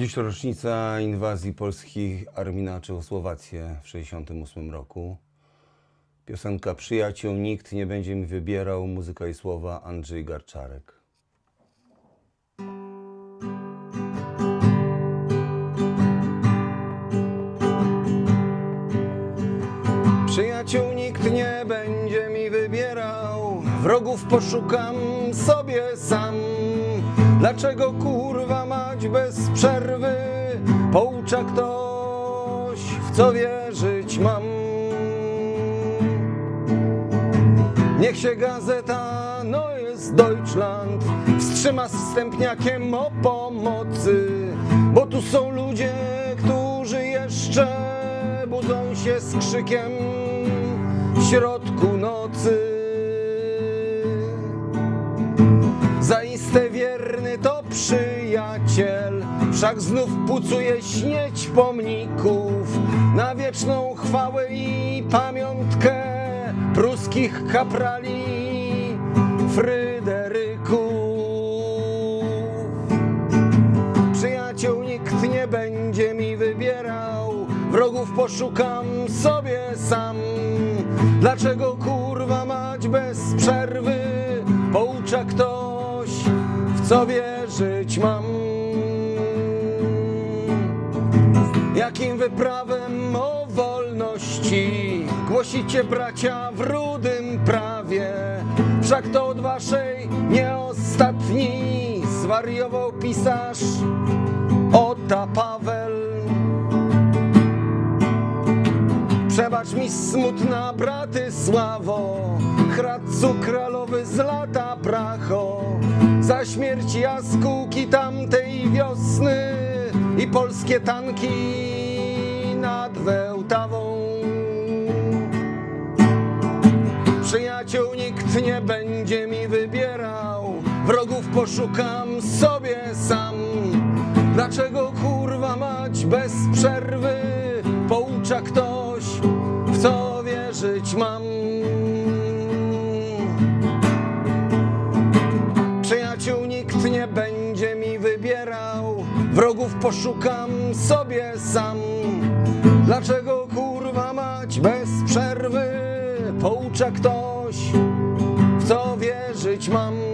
Dziś rocznica inwazji polskich armii na Czechosłowację w 1968 roku. Piosenka Przyjaciół nikt nie będzie mi wybierał, muzyka i słowa Andrzej Garczarek. Przyjaciół nikt nie będzie mi wybierał, wrogów poszukam sobie sam. Dlaczego kurwa mać bez przerwy poucza ktoś, w co wierzyć mam? Niech się gazeta Neues Deutschland wstrzyma z wstępniakiem o pomocy, bo tu są ludzie, którzy jeszcze budzą się z krzykiem w środku nocy. Przyjaciel, wszak znów pucuje śnieć pomników na wieczną chwałę i pamiątkę pruskich kaprali Fryderyków. Przyjaciół nikt nie będzie mi wybierał, wrogów poszukam sobie sam. Dlaczego kurwa mać bez przerwy poucza ktoś, w co wierzyć mam? Jakim wyprawem o wolności głosicie bracia w rudym prawie? Wszak to od waszej nie ostatni zwariował pisarz Ota Paweł. Przebacz mi smutna Bratysławo, Hradcu kralowy z lata pracho, za śmierć jaskółki tamtej wiosny i polskie tanki nad Wełtawą. Przyjaciół nikt nie będzie mi wybierał, wrogów poszukam sobie sam. Dlaczego kurwa mać bez przerwy poucza ktoś, w co wierzyć mam? Wrogów poszukam sobie sam. Dlaczego kurwa mać bez przerwy poucza ktoś, w co wierzyć mam?